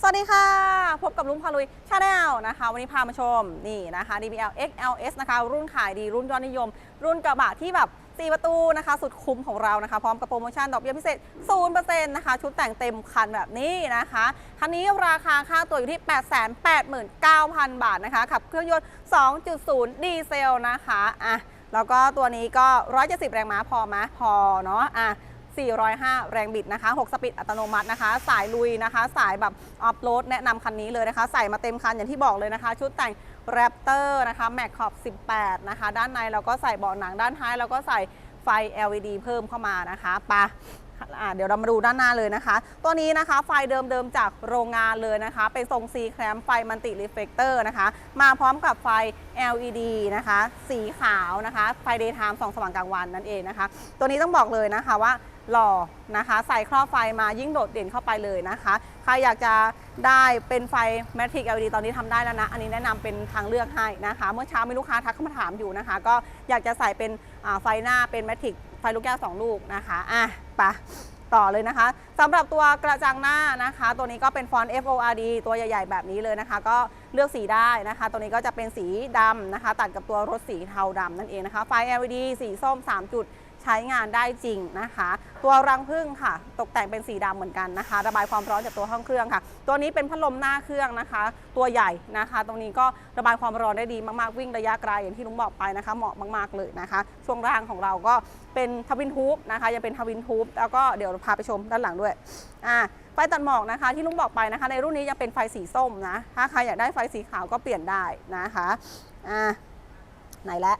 สวัสดีค่ะ พบกับลุงพาลุยชาแนลนะคะ วันนี้พามาชมนี่นะคะ DBL XLS นะคะ รุ่นขายดีรุ่นยอดนิยม รุ่นกระบะที่แบบ 4 ประตูนะคะ สุดคุ้มของเรานะคะ พร้อมกับโปรโมชั่นดอกเบี้ยพิเศษ 0%นะคะ ชุดแต่งเต็มคันแบบนี้นะคะ คันนี้ราคาค่าตัวอยู่ที่ 889,000 บาทนะคะ ขับเครื่องยนต์ 2.0 ดีเซลนะคะอะแล้วก็ตัวนี้ก็ 170 แรงม้าพอไหมพอเนาะอะ 405 แรงบิดนะคะ 6 สปีดอัตโนมัตินะคะ สายลุยนะคะ สายแบบออฟโรดแนะนำคันนี้เลยนะคะ ใส่มาเต็มคันอย่างที่บอกเลยนะคะ ชุดแต่งแรปเตอร์นะคะแม็กขอบ 18 นะคะ ด้านในเราก็ใส่เบาะหนังด้านท้ายเราก็ใส่ไฟ LED เพิ่มเข้ามานะคะไปะเดี๋ยวเรามาดูด้านหน้าเลยนะคะ ตัวนี้นะคะไฟเดิมๆจากโรงงานเลยนะคะ เป็นทรง C แคมไฟมันติรีเฟกเตอร์นะคะ มาพร้อมกับไฟ LED นะคะ สีขาวนะคะ ไฟ daytime ส่องสว่างกลางวันนั่นเองนะคะ ตัวนี้ต้องบอกเลยนะคะว่า หล่อนะคะ ใส่ครอบไฟมายิ่งโดดเด่นเข้าไปเลยนะคะใครอยากจะได้เป็นไฟ Matrix LED ตอนนี้ทำได้แล้วนะ อันนี้แนะนำเป็นทางเลือกให้นะคะ เมื่อเช้ามีลูกค้าทักเข้ามาถามอยู่นะคะ ก็อยากจะใส่เป็นไฟหน้าเป็น Matrix ไฟลูกแก้ว 2 ลูกนะคะอะไปะต่อเลยนะคะสำหรับตัวกระจังหน้านะคะ ตัวนี้ก็เป็นฟอนต์ FORD ตัวใหญ่ ๆ แบบนี้เลยนะคะ ก็เลือกสีได้นะคะ ตัวนี้ก็จะเป็นสีดำนะคะ ตัดกับตัวรถสีเทาดำนั่นเองนะคะ ไฟ LED สีส้ม 3 จุด ใช้งานได้จริงนะคะ ตัวรังผึ้งค่ะ ตกแต่งเป็นสีดำเหมือนกันนะคะ ระบายความร้อนจากตัวห้องเครื่องค่ะ ตัวนี้เป็นพัดลมหน้าเครื่องนะคะ ตัวใหญ่นะคะ ตรงนี้ก็ระบายความร้อนได้ดีมากๆวิ่งระยะไกลอย่างที่ลุงบอกไปนะคะ เหมาะมากๆเลยนะคะ ช่วงล่างของเราก็เป็นทวินทูบนะคะยังเป็นทวินทูบแล้วก็เดี๋ยวพาไปชมด้านหลังด้วยอ่าไฟตัดหมอกนะคะที่ลุงบอกไปนะคะ ในรุ่นนี้ยังเป็นไฟสีส้มนะ ถ้าใครอยากได้ไฟสีขาวก็เปลี่ยนได้นะคะอ่าไหนละ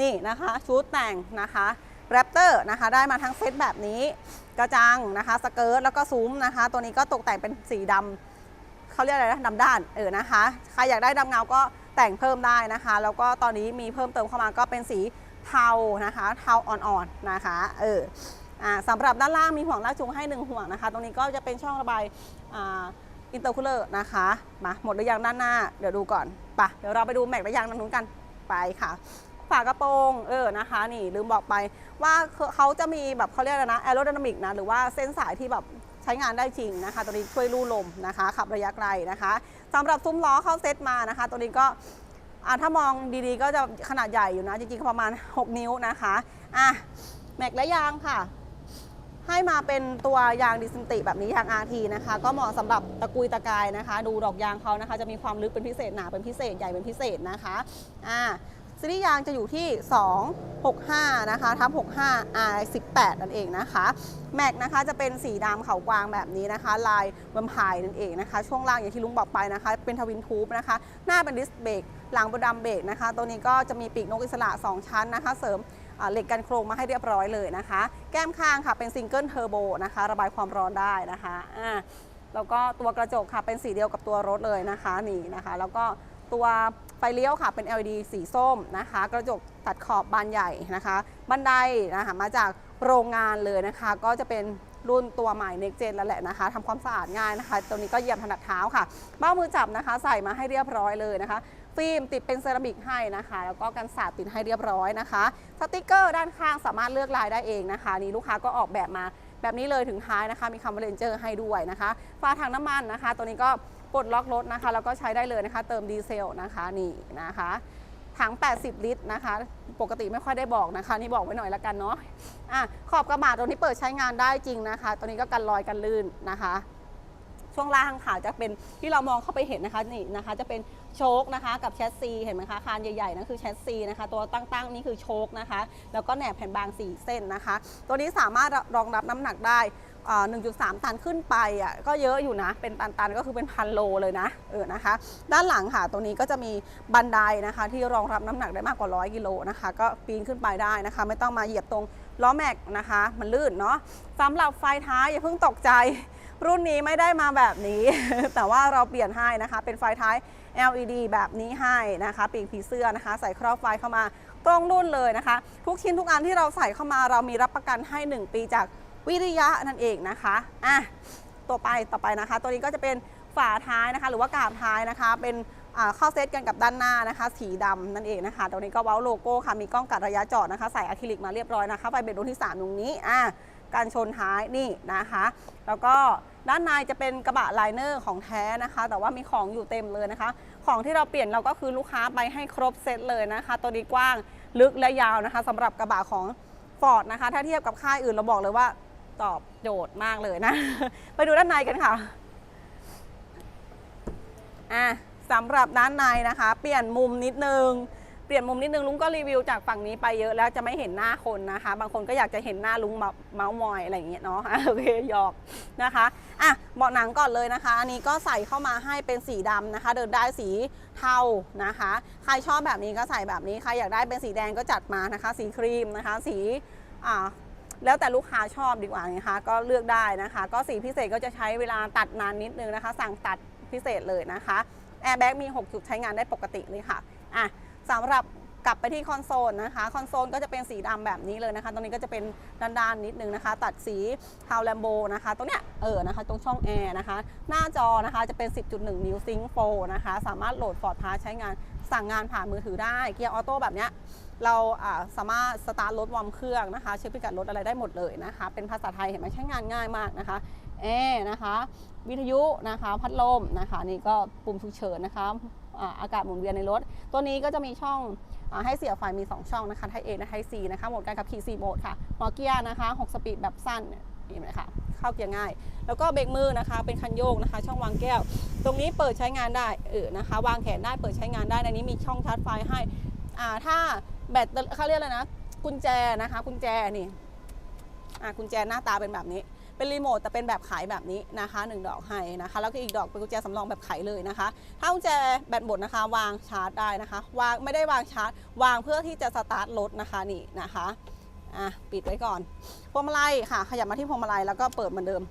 นี่นะคะชุดแต่งนะคะ แรปเตอร์นะคะได้มาทั้งเซตแบบนี้ กระจังนะคะสเกิร์ตแล้วก็ซุ้มนะคะ ตัวนี้ก็ตกแต่งเป็นสีดำเขาเรียกอะไรนะดำด้านเออนะคะใครอยากได้ดำเงาก็แต่งเพิ่มได้นะคะ แล้วก็ตอนนี้มีเพิ่มเติมเข้ามาก็เป็นสีเทานะคะเทาอ่อนๆนะคะเอออ่าสำหรับด้านล่างมีห่วงลากจูงให้หนึ่งห่วงนะคะ ตรงนี้ก็จะเป็นช่องระบายอินเตอร์คูลเลอร์นะคะมาหมดหรือยังด้านหน้า เดี๋ยวดูก่อนไปะเดี๋ยวเราไปดูแม็กและยางด้นนู้นกันไปค่ะ ฝากระโปรงเออนะคะนี่ลืมบอกไปว่าเขาจะมีแบบเขาเรียกอะไรนะแอโร d y นามิกนะหรือว่าเส้นสายที่แบบใช้งานได้จริงนะคะ ตัวนี้ช่วยลู่ลมนะคะ ขับระยะไกลนะคะสำหรับซุ้มล้อเข้าเซตมานะคะ ตัวนี้ก็อะถ้ามองดีๆ ก็จะขนาดใหญ่อยู่นะ จริงๆก็ประมาณ 6 นิ้วนะคะอะแม็กและยางค่ะ ให้มาเป็นตัวยางดิสตินติแบบนี้ยาง RT นะคะ ก็เหมาะสำหรับตะกุยตะกายนะคะ ดูดอกยางเขานะคะ จะมีความลึกเป็นพิเศษหนาเป็นพิเศษใหญ่เป็นพิเศษนะคะอ่า ซีรีส์ยางจะอยู่ที่ 265 นะคะทับ65 R 18 นั่นเองนะคะแม็กนะคะจะเป็นสีดำเขากวางแบบนี้นะคะ ลายแวมไพร์นั่นเองนะคะ ช่วงล่างอย่างที่ลุงบอกไปนะคะ เป็นทวินทูบนะคะ หน้าเป็นดิสเบรกหลังเป็นดัมเบรกนะคะ ตัวนี้ก็จะมีปีกนกอิสระ 2 ชั้นนะคะ เสริมเหล็กกันโครงมาให้เรียบร้อยเลยนะคะ แก้มข้างค่ะเป็นซิงเกิลเทอร์โบนะคะ ระบายความร้อนได้นะคะอ่าแล้วก็ตัวกระจกค่ะเป็นสีเดียวกับตัวรถเลยนะคะนี่นะคะ แล้วก็ ตัวไฟเลี้ยวค่ะเป็น LED สีส้มนะคะ กระจกตัดขอบบานใหญ่นะคะ บันไดนะคะมาจากโรงงานเลยนะคะ ก็จะเป็นรุ่นตัวใหม่ Next Gen แล้วแหละนะคะทำความสะอาดง่ายนะคะ ตัวนี้ก็เยียบถนัดเท้าค่ะ เบ้ามือจับนะคะ ใส่มาให้เรียบร้อยเลยนะคะ ฟิล์มติดเป็นเซรามิกให้นะคะ แล้วก็กันสาดติดให้เรียบร้อยนะคะ สติกเกอร์ด้านข้างสามารถเลือกลายได้เองนะคะ นี่ลูกค้าก็ออกแบบมาแบบนี้เลยถึงท้ายนะคะ มีคำว่าเลนเจอร์ให้ด้วยนะคะ ฝาถังน้ำมันนะคะ ตัวนี้ก็ ปลดล็อกรถนะคะ แล้วก็ใช้ได้เลยนะคะ เติมดีเซลนะคะนี่นะคะถัง 80 ลิตรนะคะ ปกติไม่ค่อยได้บอกนะคะ นี่บอกไว้หน่อยละกันเนาะอะขอบกระบะตัวนี้เปิดใช้งานได้จริงนะคะ ตัวนี้ก็กันรอยกันลื่นนะคะ ช่วงล่างขาจะเป็นที่เรามองเข้าไปเห็นนะคะนี่นะคะ จะเป็นโชคนะคะกับแชสซีเห็นไหมคะคานใหญ่ๆนั่นคือแชสซีนะคะ ตัวตั้งๆนี่คือโชคนะคะ แล้วก็แหนบแผ่นบาง 4 เส้นนะคะ ตัวนี้สามารถรองรับน้ำหนักได้1.3 ตันขึ้นไปอะก็เยอะอยู่นะ เป็นตันๆก็คือเป็นพันโลเลยนะเออนะคะ ด้านหลังค่ะตรงนี้ก็จะมีบันไดนะคะ ที่รองรับน้ำหนักได้มากกว่า 100 กิโลนะคะ ก็ปีนขึ้นไปได้นะคะ ไม่ต้องมาเหยียบตรงล้อแม็กนะคะ มันลื่นเนาะสำหรับไฟท้ายอย่าเพิ่งตกใจ รุ่นนี้ไม่ได้มาแบบนี้ แต่ว่าเราเปลี่ยนให้นะคะ เป็นไฟท้าย LED แบบนี้ให้นะคะ ปีกผีเสื้อนะคะ ใส่ครอบไฟเข้ามาตรงรุ่นเลยนะคะ ทุกชิ้นทุกอันที่เราใส่เข้ามาเรามีรับประกันให้ 1 ปีจากวิริยะนั่นเองนะคะอะตัวไปต่อไปนะคะ ตัวนี้ก็จะเป็นฝาท้ายนะคะ หรือว่ากาบท้ายนะคะ เป็นเข้าเซตกันกับด้านหน้านะคะ สีดำนั่นเองนะคะ ตัวนี้ก็เว้าโลโก้ค่ะ มีกล้องกัดระยะจอดนะคะ ใส่อะคริลิกมาเรียบร้อยนะคะ ไฟเบรกรุ่นที่ 3 ตรงนี้อะ การชนท้ายนี่นะคะ แล้วก็ด้านในจะเป็นกระบะไลเนอร์ของแท้นะคะ แต่ว่ามีของอยู่เต็มเลยนะคะ ของที่เราเปลี่ยนเราก็คือลูกค้าไปให้ครบเซตเลยนะคะ ตัวนี้กว้างลึกและยาวนะคะสำหรับกระบะของ Ford นะคะ ถ้าเทียบกับค่ายอื่นเราบอกเลยว่าตอบโจทย์มากเลยนะ ไปดูด้านในกันค่ะอะสำหรับด้านในนะคะ เปลี่ยนมุมนิดนึง เปลี่ยนมุมนิดนึงลุงก็รีวิวจากฝั่งนี้ไปเยอะแล้วจะไม่เห็นหน้าคนนะคะ บางคนก็อยากจะเห็นหน้าลุงแบบเมาส์มอยอะไรอย่างเงี้ยเนาะโอเคหยอกนะคะอะเบาะหนังก่อนเลยนะคะ อันนี้ก็ใส่เข้ามาให้เป็นสีดำนะคะ เดินได้สีเทานะคะ ใครชอบแบบนี้ก็ใส่แบบนี้ใครอยากได้เป็นสีแดงก็จัดมานะคะ สีครีมนะคะ สีอ่าแล้วแต่ลูกค้าชอบดีกว่านะคะก็เลือกได้นะคะ ก็สีพิเศษก็จะใช้เวลาตัดนานนิดนึงนะคะ สั่งตัดพิเศษเลยนะคะแอร์แบ็กมี 6 จุดใช้งานได้ปกติเลยค่ะอะ สำหรับกลับไปที่คอนโซลนะคะคอนโซลก็จะเป็นสีดำแบบนี้เลยนะคะ ตรงนี้ก็จะเป็นด้านๆนิดนึงนะคะ ตัดสีฮาวแลมโบนะคะ ตรงเนี้ยเออนะคะ ตรงช่องแอร์นะคะ หน้าจอนะคะจะเป็น 10.1 นิ้วซิงโฟนะคะ สามารถโหลดฟอร์ดพาใช้งานสั่งงานผ่านมือถือได้ เกียร์ออโต้แบบเนี้ยเราอ่าสามารถสตาร์ทรถวอร์มเครื่องนะคะ เช็คพิกัดรถอะไรได้หมดเลยนะคะ เป็นภาษาไทยเห็นไหมใช้งานง่ายมากนะคะแอร์นะคะ วิทยุนะคะ พัดลมนะคะ นี่ก็ปุ่มฉุกเฉินนะคะ อากาศหมุนเวียนในรถ ตัวนี้ก็จะมีช่องอให้เสียบไฟมี 2 ช่องนะคะไทยเอและไทยซีนะคะโหมดการขับขี่4โหมดค่ะหัวเกียร์นะคะ6สปีดแบบสั้นนี่เห็นไหมคะเข้าเกียร์ง่าย แล้วก็เบรกมือนะคะ เป็นคันโยกนะคะ ช่องวางแก้ว ตรงนี้เปิดใช้งานได้เออนะคะ วางแขนได้เปิดใช้งานได้ในนี้มีช่องชาร์จไฟให้อ่าถ้าแบตเขาเรียกอะไรนะกุญแจนะคะ กุญแจนี่อ่ากุญแจหน้าตาเป็นแบบนี้ เป็นรีโมทแต่เป็นแบบขายแบบนี้นะคะหนึ่งดอกให้นะคะ แล้วก็อีกดอกเป็นกุญแจสำรองแบบไขเลยนะคะ ถ้ากุญแจแบตหมดนะคะ วางชาร์จได้นะคะ วางไม่ได้วางชาร์จ วางเพื่อที่จะสตาร์ทรถนะคะนี่นะคะอะปิดไว้ก่อนพวงมาลัยค่ะ ขยับมาที่พวงมาลัยแล้วก็เปิดเหมือนเดิม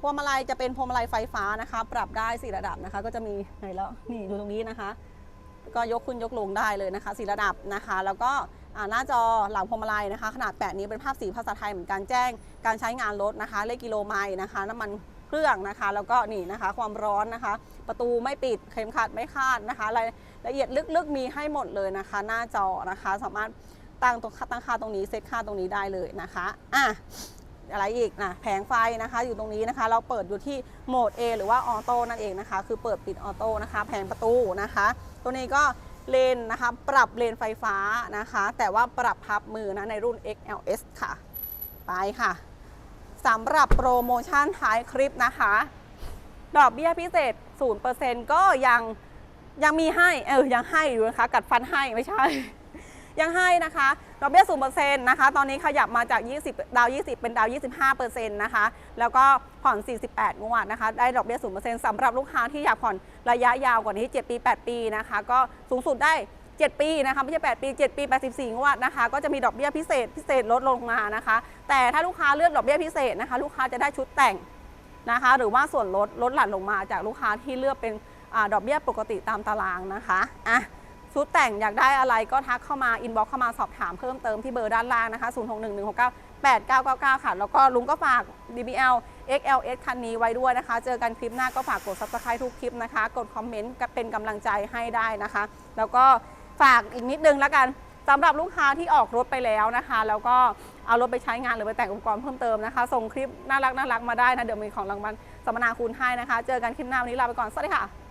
พวงมาลัยจะเป็นพวงมาลัยไฟฟ้านะคะ ปรับได้สี่ระดับนะคะ ก็จะมีไหนแล้วนี่ดูตรงนี้นะคะ ก็ยกขึ้นยกลงได้เลยนะคะสี่ระดับนะคะ แล้วก็ หน้าจอหลังพวงมาลัยนะคะ ขนาด 8 นิ้วเป็นภาพสีภาษาไทยเหมือนกันแจ้ง การใช้งานรถนะคะ เลขกิโลไมล์นะคะน้ำมันเครื่องนะคะ แล้วก็นี่นะคะ ความร้อนนะคะ ประตูไม่ปิดเข็มขัดไม่คาดนะคะรายละเอียดลึกๆมีให้หมดเลยนะคะ หน้าจอนะคะ สามารถตั้งตรงตั้งค่าตรงนี้เซตค่าตรงนี้ได้เลยนะคะอะอะไรอีกนะแผงไฟนะคะ อยู่ตรงนี้นะคะ เราเปิดอยู่ที่โหมด A หรือว่าออโต้นั่นเองนะคะ คือเปิดปิดออโต้นะคะ แผงประตูนะคะ ตัวนี้ก็ เลนนะคะ ปรับเลนไฟฟ้านะคะ แต่ว่าปรับพับมือนะในรุ่น XLS ค่ะ ไปค่ะสำหรับโปรโมชั่นท้ายคลิปนะคะ ดอกเบี้ยพิเศษ 0%ก็ยังยังมีให้ เออ ยังให้อยู่นะคะ กัดฟันให้ไม่ใช่ ยังให้นะคะดอกเบี้ย0%นะคะ ตอนนี้ขยับมาจาก 20 ดาว 20 เป็นดาว 25%นะคะ แล้วก็ผ่อน 48 งวดนะคะ ได้ดอกเบี้ย0%สำหรับลูกค้าที่อยากผ่อนระยะยาวกว่านี้ 7 ปี 8 ปีนะคะ ก็สูงสุดได้ 7 ปีนะคะไม่ใช่ 8 ปี 7 ปี 84 งวดนะคะ ก็จะมีดอกเบี้ยพิเศษพิเศษลดลงมานะคะ แต่ถ้าลูกค้าเลือกดอกเบี้ยพิเศษนะคะ ลูกค้าจะได้ชุดแต่งนะคะ หรือว่าส่วนลดลดหลั่นลงมาจากลูกค้าที่เลือกเป็นอดอกเบี้ยปกติตามตารางนะคะอะ ชุดแต่งอยากได้อะไรก็ทักเข้ามาอินบ็อกเข้ามาสอบถามเพิ่มเติมที่เบอร์ด้านล่างนะคะ 0611698999 ค่ะ แล้วก็ลุงก็ฝาก DBL XLS คันนี้ไว้ด้วยนะคะ เจอกันคลิปหน้าก็ฝากกด subscribe ทุกคลิปนะคะ กดคอมเมนต์เป็นกำลังใจให้ได้นะคะ แล้วก็ฝากอีกนิดนึงแล้วกันสำหรับลูกค้าที่ออกรถไปแล้วนะคะ แล้วก็เอารถไปใช้งานหรือไปแต่งอุปกรณ์เพิ่มเติมนะคะ ส่งคลิปน่ารักน่ารักมาได้นะ เดี๋ยวมีของรางวัลสัมมนาคุณให้นะคะ เจอกันคลิปหน้าวันนี้ลาไปก่อน สวัสดีค่ะ